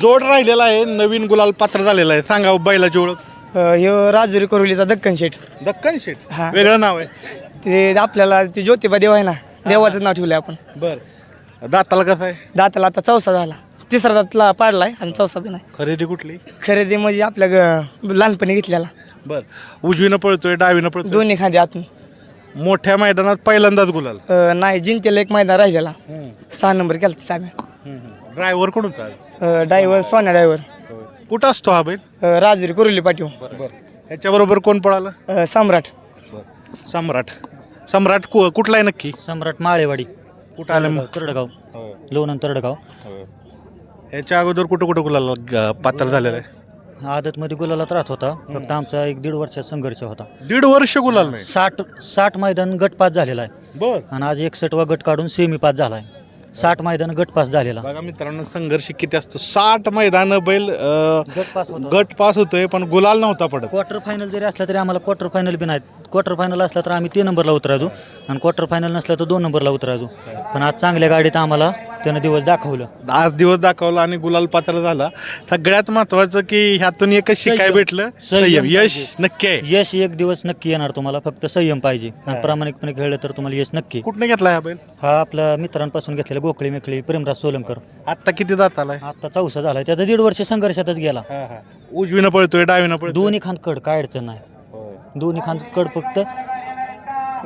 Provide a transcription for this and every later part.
जोड राहिलेला आहे नवीन गुलाल पात्र झालेला आहे. सांगा हो बैलाची ओळख. ह्यो राजुरी कोरवलीचा दक्कन शेठ. दक्कन शेट हा. वेगळं नाव आहे. ते आपल्याला ते ज्योतिबा देव आहे ना देवाचं नाव ठेवलं आपण. बर. दाताला कसं आहे? दाताला आता चौसा झाला. तिसरा दातला पाडलाय आणि चौसा बी नाही. खरेदी कुठली? खरेदी म्हणजे आपल्या ग- लहानपणी घेतलेला. बर. उजवीनं पळतोय डावीनं पळतोय? दोन्ही खांदे आतून. मोठ्या मैदानात पहिल्यांदाच गुलाल. अ, नाही जिंतेला एक मैदान राहिलेला. सहा नंबर केला चाम्या ड्रायव्हर कोण होता ड्रायव्हर सोन्या ड्रायव्हर कुठं असतो हा बैल? राजुरी कोरवली पाटीव. त्याच्याबरोबर कोण पळालं? सम्राट. सम्राट. सम्राट कु- कुठला आहे नक्की? सम्राट माळेवाडी. कुठं आलं मग? तरडगाव. लोणंद तरडगाव. ह्याच्या अगोदर कुठं कुठं गुलाल ग- पात्र झालेलं आहे? आदतमध्ये गुलाला त्रास होता. फक्त आमचा एक दीड वर्षाचा संघर्ष होता. दीड वर्ष गुलाल नाही? साठ साठ मैदान गट पास झालेला आहे. बर. आणि आज एकसठ वा गट काढून सेमी पास झाला आहे. साठ मैदान गट पास झालेला. बघा मित्रांनो संघर्ष किती असतो. साठ मैदान बैल अं, गट पास होता. गट पास होतोय पण गुलाल नव्हता पडत. क्वार्टर फायनल जरी असला तरी आम्हाला क्वार्टर फायनल बी नाही क्वार्टर फायनल असला तर आम्ही तीन नंबरला उतरायचो. आणि क्वार्टर फायनल नसला तर दोन नंबरला उतरायचो. पण आज चांगल्या गाडीत आम्हाला त्यानं दिवस दाखवलं. आज दिवस दाखवला आणि गुलाल पात्र झाला. सगळ्यात महत्वाचं की ह्यातून एकच शिकाय संयम. भेटलं संयम संयम. यश पाहिजे. नक्की आहे. यश एक दिवस नक्की येणार तुम्हाला. फक्त संयम पाहिजे. हा. आणि प्रामाणिकपणे खेळलं तर तुम्हाला यश नक्की कुठनं घेतला हा बैल? हा आपल्या मित्रांपासून घेतलेला गोखळी मेखळी प्रेमराज सोलंकर. आता किती दात आलाय? आता चौसा झाला त्याचा दीड वर्ष संघर्षातच गेला. उजवीनं पळतोय डावीनं पळतोय. दोन्ही खांद कड. काय अडचण नाही. दोन्ही खांद कड फक्त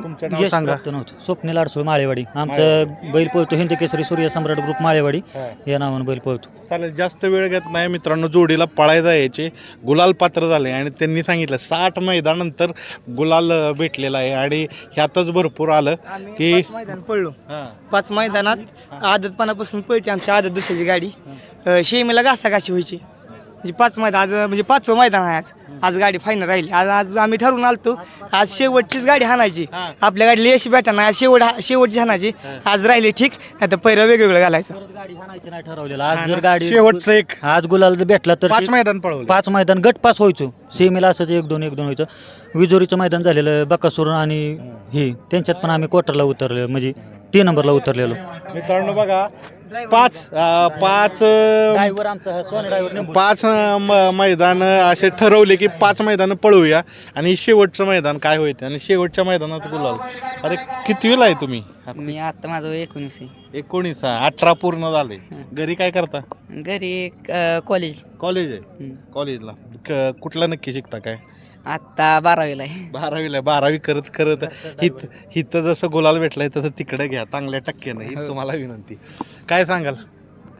तुमचं नाव यश सांगा. प्राप्त नव्हतं. स्वप्नील आडसोळ माळेवाडी. आमचं बैल पळतो. हिंद केसरी सूर्य सम्राट ग्रुप माळेवाडी. हा. या नावानं बैल पळतो. चालेल जास्त वेळ घेत नाही मित्रांनो. जोडीला पळायला यायचे. गुलाल पात्र झाले आणि त्यांनी सांगितलं साठ मैदानानंतर गुलाल अं, भेटलेला आहे. आणि ह्यातच भरपूर आलं आम्ही की- पाच मैदान पडलो पाच मैदानात आदतपणापासून पळते आमची आदत दुसऱ्याची गाडी. शेमीला घासाघाशी व्हायची. म्हणजे पाच मैदान आज म्हणजे पाचवं मैदान आहे आज. आज गाडी फायनल राहिली. आज आज आम्ही ठरवून आलतो आज शेवटचीच गाडी हाणायची. हा. आपल्या गाडीला यश भेटा नाही आज शेवट शेवटची हाणायची. आज राहिली ठीक नाही तर पहिलं वेगवेगळं घालायचं. गाडी हाणायची नाही ठरवलेलं. आज जर गाडी शेवटचं एक. आज गुलाल जर भेटला तर पाच मैदान पळवलं. पाच मैदान गट पास व्हायचो. सेमीला असंच एक दोन एक दोन व्हायचं. विजोरीचं मैदान झालेलं बकासूर आणि हे त्यांच्यात पण आम्ही क्वार्टरला उतरले म्हणजे तीन नंबरला उतरलेलो. मित्रांनो बघा पाच अं, पाच अं, ड्रायव्हर आमचा सोने ड्रायव्हर पाच मैदान असे ठरवले की पाच मैदान पळवूया आणि शेवटचं मैदान काय होईल आणि शेवटच्या मैदानात गुलाल. अरे कितवीला आहे तुम्ही? मी आता माझं वय एकोणीस आहे. एकोणीस अठरा पूर्ण झाले. घरी काय करता? घरी कॉलेज कॉलेज आहे. हम्म. कॉलेजला क- कुठला नक्की शिकता काय? आत्ता बारावीला आहे. बारावीला आहे. बारावी करत करत हित हिथं जसं गुलाल भेटलाय तसं तिकडे घ्या चांगल्या टक्क्यानं ही हो. तुम्हाला विनंती. काय सांगाल?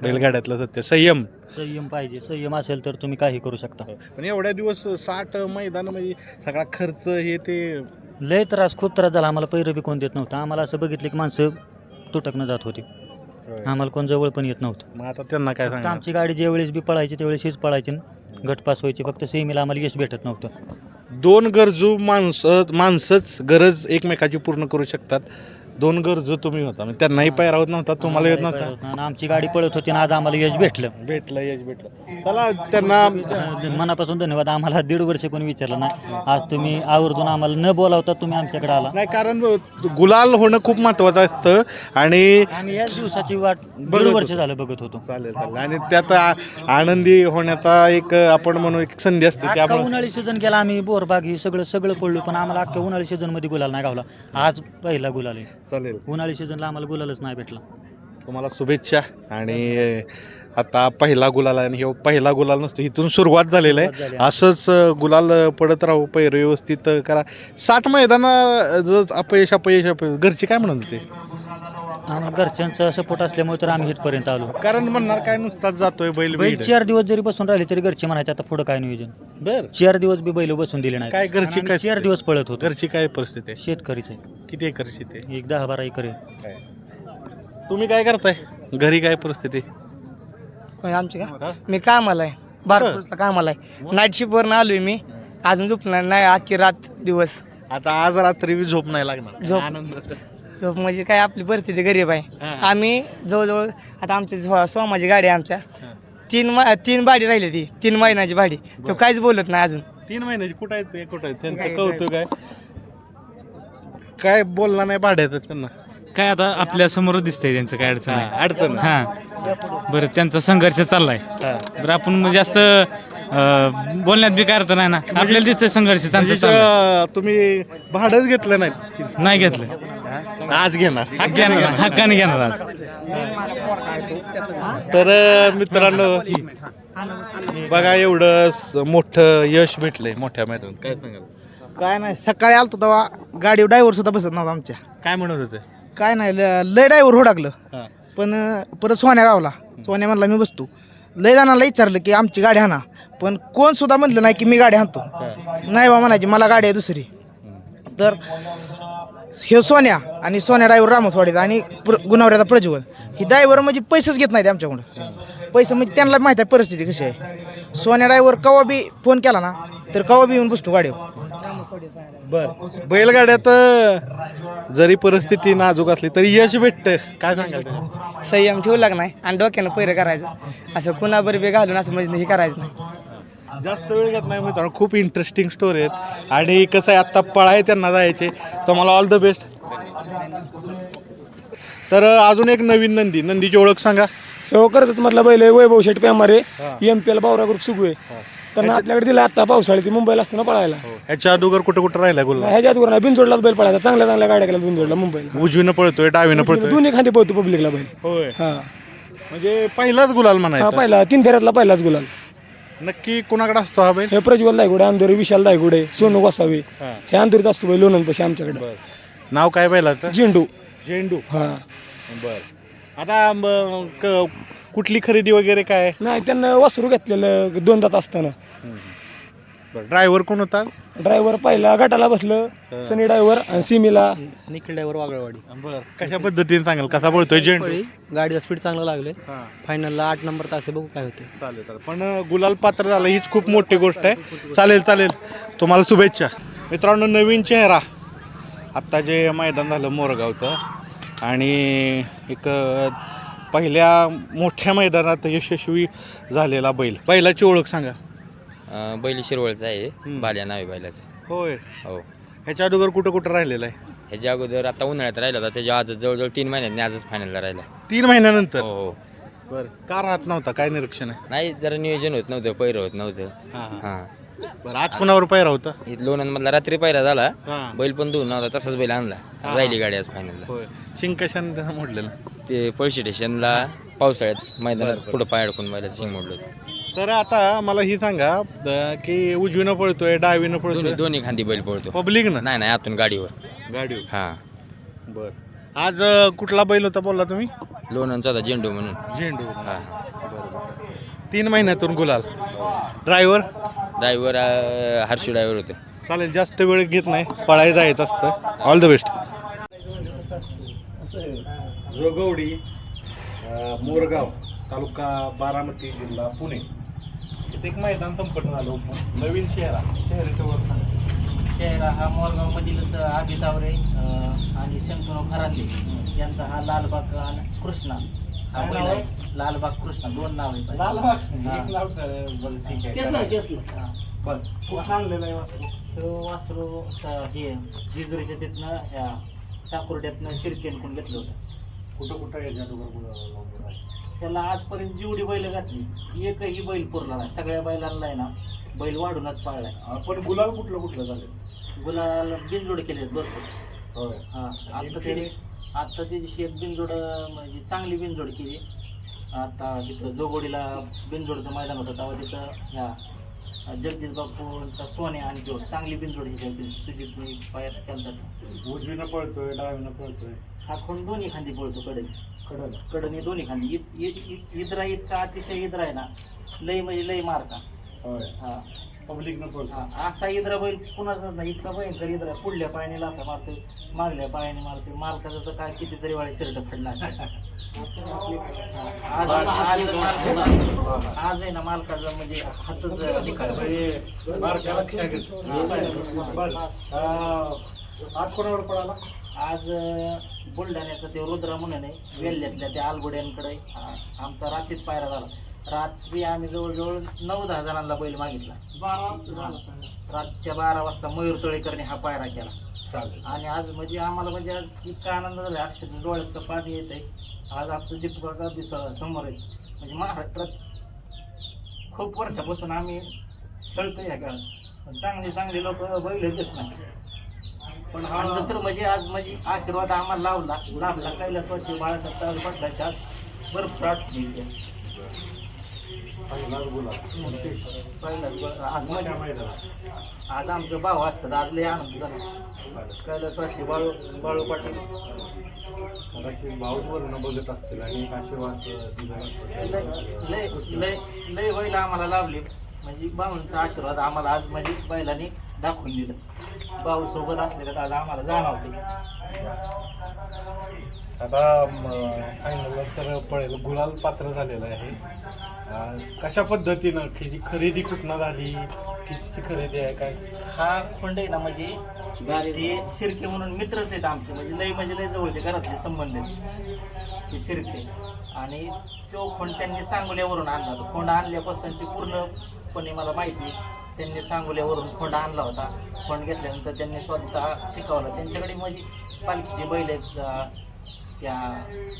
बैलगाड्यातलं सत्य संयम. संयम पाहिजे संयम असेल तर तुम्ही काही करू शकता. पण एवढ्या दिवस साठ मैदान म्हणजे सगळा खर्च हे ते लय त्रास खूप त्रास झाला. आम्हाला पैरं बी कोण देत नव्हतं. आम्हाला असं बघितलं की माणसं तुटकनं जात होती. आम्हाला कोण जवळ पण येत नव्हतं. मग आता त्यांना काय फक्त सांगा आमची गाडी ज्यावेळेस बी पळायची त्यावेळेस हीच पळायची. गट पास व्हायची. फक्त सेमीला आम्हाला यश भेटत नव्हतं. दोन गरजू माणसं माणसंच गरज एकमेकाची पूर्ण करू शकतात. दोन गरजू तुम्ही होता म्हणजे त्यांनाही पायरा होत नव्हता तुम्हाला येत नव्हता? आणि आमची गाडी पळत होती आणि आज आम्हाला यश भेटलं. भेटलं यश भेटलं. चला त्यांना मनापासून धन्यवाद. आम्हाला दीड वर्ष कोणी विचारलं नाही. आज तुम्ही आवर्जून आम्हाला न बोलावता तुम्ही आमच्याकडे आला. नाही कारण गुलाल होणं खूप महत्वाचं असतं. आणि आम्ही याच दिवसाची वाट दीड वर्ष. झालं बघत होतो. चालेल चालेल. आणि त्यात आ- आनंदी होण्याचा एक आपण म्हणू एक संधी असते. अख्खा त्यामुळे उन्हाळी सीझन गेला आम्ही बोरबाग ही सगळं सगळं पडलो पण आम्हाला अख्ख्या उन्हाळी सीझनमध्ये गुलाल नाही गावला. आज पहिला गुलाल आहे. चालेल. उन्हाळी सीझनला आम्हाला गुलालच नाही भेटला. तुम्हाला शुभेच्छा आणि आता पहिला गुलाल आहे आणि हे पहिला गुलाल नसतो इथून सुरुवात झालेलं आहे. असंच गुलाल पडत राहू पैर व्यवस्थित करा. साठ मैदान अपयश अपयश अपयश घरचे काय म्हणत होते? आम्हाला घरच्यांचा सपोर्ट असल्यामुळे तर आम्ही इथपर्यंत आलो. कारण म्हणणार काय नुसताच जातोय बैल बैल बैल. चार दिवस जरी बसून राहिले तरी घरचे म्हणायचे आता पुढे काय नियोजन? बर. चार दिवस बी बैल बसून दिले नाही काय घरची काय चार दिवस पळत होतो. घरची काय परिस्थिती आहे? शेतकरीच आहे. किती एकर शेती आहे? एक दहा बारा एकर आहे. तुम्ही काय करताय? घरी काय परिस्थिती? आमची का? मी कामाला आहे. बारपूरला कामाला आहे. नाईट शिफ्टवरनं आलोय मी. अजून झोपणार नाही अख्खी रात दिवस. आता आज रात्री बी झोप नाही लागणार. झोप. आनंद. झोप म्हणजे काय आपली परिस्थिती गरीब आहे. हा. आम्ही जवळजवळ आता आमची सोमाची गाडी आहे आमच्या. तीन मा तीन बाडी राहिली ती. तीन महिन्याची भाडी तो काहीच बोलत नाही अजून. तीन महिन्याची कुठं आहेत ते? कुठं आहेत? त्यांचं काय- कौतुक आहे. काय बोलला नाही भाड्यात त्यांना? काय आता आपल्यासमोर दिसतंय त्यांचं काय अडचण हा, नाही अडचण. हा. बरं त्यांचा संघर्ष चाललाय. बरं आपण म्हणजे जास्त अं, बोलण्यात बी काय अर्थ नाही ना. आपल्याला दिसतंय संघर्ष त्यांचा म्हणजे चाललाय. तुम्ही भाडंच घेतलं नाही नाही घेतलं. आज घेणार. हक्काने घेणार. हक्काने घेणार आज. तर मित्रांनो बघा एवढं स- मोठं यश भेटलंय मोठ्या मैदानात. काय सांगाल? काय नाही सकाळी आलतो तेव्हा गाडीवर ड्रायव्हर सुद्धा बसत नव्हता आमच्या. काय म्हणत होते? काय नाही ल- लय ड्रायव्हर होडाकलं. हा. पण अं, परत सोन्या गावला. सोन्या म्हणला मी बसतो. लय जणांना विचारलं की आमची गाडी हाना. पण कोण सुद्धा म्हणलं नाही की मी गाडी हाणतो. नाही बा म्हणायची मला गाडी आहे दुसरी. तर हे सोन्या आणि सोन्या ड्रायव्हर रामसवाडीचा आणि प्र गुन्हावऱ्याचा प्रज्वल. ही ड्रायव्हर म्हणजे पैसेच घेत नाहीत आमच्याकडं पैसे म्हणजे त्यांना माहीत आहे परिस्थिती कशी आहे. सोन्या ड्रायव्हर कवा बी फोन केला ना तर कवा बी येऊन बसतो गाडीवर. बर. बैलगाड्यात जरी परिस्थिती नाजूक असली तरी यश भेटतं. काय सांगाल? संयम ठेवू लाग नाही आणि डोक्यानं पैरं करायचं. असं कुणाबर बी घालून असं म्हणजे हे करायचं नाही. जास्त वेळ घेत नाही मित्रांनो. खूप इंटरेस्टिंग स्टोरी आहेत. आणि कसं आहे आत्ता पळाय त्यांना जायचे. तुम्हाला ऑल द बेस्ट तर अजून एक नवीन नंदी. नंदीची ओळख सांगा. हो कर्जत मधला बैल आहे Vaibhav Sheth Pemare. M P L Bawra group Sugave. त्यांना आपल्याकडे दिला आता पावसाळी ती मुंबईला असताना पळायला. ह्याच्या अगोदर कुठं कुठं राहिला गुल्ला? ह्याच्यात करून बिनजोडला बैल पळायचा. चांगल्या चांगल्या गाड्या केल्या बिनजोडला मुंबईला. उजवीनं पळतोय डावीनं पळतोय. दोन्ही खांदे पळतो पब्लिकला बैल. होय. हा. म्हणजे पहिलाच गुलाल हा म्हणायचा पहिला. तीन फेऱ्यातला पहिलाच गुलाल. नक्की कुणाकडे असतो हा बैल? हे प्रज्वल दायगुडे अंधोरी विशाल दायगुडे सोनू गोसावी हा. हे अंधोरीत असतो बैल लोणंदपाशी आमच्याकडे. नाव काय बैलाचं? झेंडू. झेंडू. हा. बर. आता म, क- कुठली खरेदी वगैरे काय? नाही त्यांना वासरू घेतलेलं दोन दात असताना. ड्रायव्हर कोण होता? ड्रायव्हर पहिला गटाला बसलं सनी ड्रायव्हर आणि सिमीला. निखिल ड्रायव्हर वागळवाडी. बर कशा पद्धतीने सांगाल कसा पळतोय झेंडू गाडीचा स्पीड चांगला लागले. फायनलला आठ नंबर तास बघू काय होते चालेल चालेल. पण गुलाल पात्र झालं हीच खूप मोठी गोष्ट आहे. चालेल चालेल. तुम्हाला शुभेच्छा. मित्रांनो नवीन चेहरा. आत्ता जे मैदान झालं मोरगावचं. आणि एक पहिल्या मोठ्या मैदानात यशस्वी झालेला बैल. बैलाची ओळख सांगा. अं, बैल शिरवळचा आहे. हम्म. बाल्या नावे बैलाचं. होय. हो. ह्याच्या अगोदर कुठं कुठं राहिलेला आहे? ह्याच्या अगोदर आता उन्हाळ्यात राहिला होता त्याच्या आज जवळजवळ तीन महिन्यांनी आजच फायनलला राहिला. तीन महिन्यानंतर? हो हो. बरं. का राहत नव्हता? काय निरीक्षण आहे? नाही जरा नियोजन होत नव्हतं पैर होत नव्हतं. हां हां. हां. बरं आज कुणावर पायरा होता? लोणंदमधला रात्री पहिला झाला. हां. बैल पण दूर नव्हता तसाच बैल आणला. राहिली गाडी आज फायनलला होय. शिंग कशाने त्यानं मोडलेलं? ते पळशी स्टेशनला पावसाळ्यात मैदानात पुढं पाय अडकून बैलाचं शिंग मोडलं होतं. तर आता मला ही सांगा अं, की उजवीनं पळतोय डावीनं दोन्ही पळतोय? दोन्ही खांदी बैल पळतो. पब्लिक ना? नाही नाही आतून गाडीवर. गाडी हां. बर. आज अं, कुठला बैल होता बोलला तुम्ही? लोणंदचा होता झेंडू म्हणून. झेंडू. हां. तीन महिन्यातून गुलाल. ड्रायव्हर ड्रायव्हर हर्षू ड्रायव्हर होते. चालेल जास्त वेळ घेत नाही पळायला जायचं असतं. All the best Jogwadi Morgaon तालुका बारामती जिल्हा पुणे. इथे एक मैदान संपन्न झालं नवीन शहरा शहराच्या वर सांगा. शहरा हा मोरगाव मधीलच आबी तावरे अं, आणि शंतनू फरांदे यांचा हा लालबाग आणि कृष्णा. हा बैल आहे. लालबाग कृष्णा. दोन नाव आहे लालबाग? ठीक आहे. वासरू? तो वासरू स- हे जिजुरीच्या तिथनं ह्या साकुर्ड्यातनं शिरकेनकडून घेतलं होतं. कुठं कुठं याच्या अगोदर गुलाल लावलेला आहे? त्याला आजपर्यंत जेवढी बैल घातली एकही बैल पुरला नाही. सगळ्या बैलांना आहे ना बैल वाढूनच पाळलाय. आपण गुलाल कुठलं कुठलं झालं? गुलाल बिनजोड केले भरपूर. होय. हा आता त्याची आता त्याची शेत बिनजोड म्हणजे चांगली बिनजोड केली. आता तिथं जोगोडीला बिनजोडचं मैदान होतं तेव्हा तिथं ह्या जगदीश बापूंचा सोने आणि जोड चांगली बिनजोड ही सुजितने पायात केलतात उजवीनं पळतोय डावीनं पळतोय. हा खोंड दोन्ही खांदी पळतो कडे कडल कडनी दोन्ही खांदी इद्रा इतका अतिशय इद्रा आहे ना लय म्हणजे लय मारका होय हा पब्लिकनं पळतो हा, असा इद्रा बैल कुणाचाच नाही इतका भयंकर इद्रा पुढल्या पायाने लाथा मारतोय मागल्या पायाने मारतोय मालकाचं तर काय कितीतरी वेळा शर्ट फडला असेल. आज आज आहे ना मालकाचं म्हणजे हातच निकाल आज कोणावर पळाला आज अं, बुलढाण्याचा ते रुद्रा म्हणून आहे वेल्ह्यातल्या त्या आलगोड्यांकडे आ- आमचा रात्रीत पायरा झाला. रात्री आम्ही जवळजवळ नऊ दहा जणांना बैल मागितला. हा. रातच्या बारा वाजता मयूर तळेकरने हा पायरा केला. चालेल. आणि आज म्हणजे आम्हाला म्हणजे आज इतका आनंद झाला. अक्षरशः डोळ्यात तर पाणी येत आहे आज आपलं दीपका दिसा समोर आहे. म्हणजे महाराष्ट्रात खूप वर्षापासून आम्ही खेळतो या खेळात पण चांगले चांगले लोक बैल देत नाही पण हा दुसरं म्हणजे आज म्हणजे आशीर्वाद आम्हाला लावला. लाभला. कैलासवासी बाळासाहेब पाटलाच्या आज भरपूर आठवणी येते. पहिलाच ब- आज म्हणजे आज आमचं भाव असतात आज लय आनंद झाला. कैलासवासी बाळू बाळू पाटील. कदाचित भाऊच वर्ण बघत असतील आणि आशीर्वाद दिला. लय लय लय बैल आम्हाला लावले म्हणजे बाळूंचा आशीर्वाद आम्हाला आज म्हणजे बैलांनी दाखवून दिलं. भाऊ सोबत असले का आज आम्हाला जाणवते आता फायनलला तर पळेल. गुलाल पात्र झालेलं आहे. कशा पद्धतीनं किती खरेदी कुठनं झाली? कितीची खरेदी आहे काय? हा खोंड आहे ना म्हणजे ते शिर्के म्हणून मित्रच आहेत आमचे. म्हणजे लय म्हणजे लय जवळचे घरातले संबंध आहेत. ते शिर्के. आणि तो खोंड त्यांनी सांगोल्यावरून आणला. तो खोंड आणल्यापासूनची पूर्णपणे मला माहिती त्यांनी सांगोल्यावरून खोंड आणला होता. खोंड घेतल्यानंतर त्यांनी स्वतः शिकवला. त्यांच्याकडे म्हणजे पालखीचे बैल आहेत त्या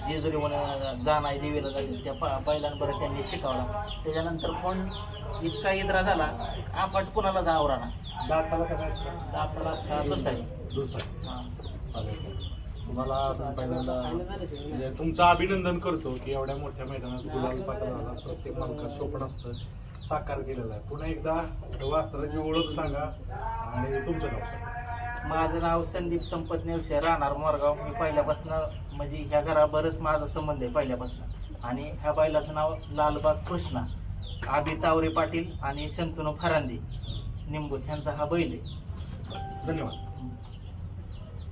जेजुरी म्हणून जाणाई देवीला जाते त्या पा बैलांबरोबर त्यांनी शिकवला. त्याच्यानंतर फोन इतका इद्रा झाला आपट कुणाला जावरा ना दाताला आहे दुसरा. तुम्हाला पहिल्यांदा म्हणजे तुमचं अभिनंदन करतो की एवढ्या मोठ्या मैदानात गुलाल पात्र झाला प्रत्येक मालकात स्वप्न असतं. साकार केलेलं आहे. पुन्हा एकदा वास्त्राची ओळख सांगा आणि तुमचं नाव सांगा. माझं नाव संदीप संपत नेवशे राहणार मोरगाव. मी पहिल्यापासून म्हणजे ह्या घराबरच माझा संबंध आहे पहिल्यापासून. आणि ह्या बैलाचं नाव लालबाग कृष्णा. आबी तावरे पाटील आणि शंतनू फरांदे. निंबूत ह्यांचा हा बैल आहे. धन्यवाद.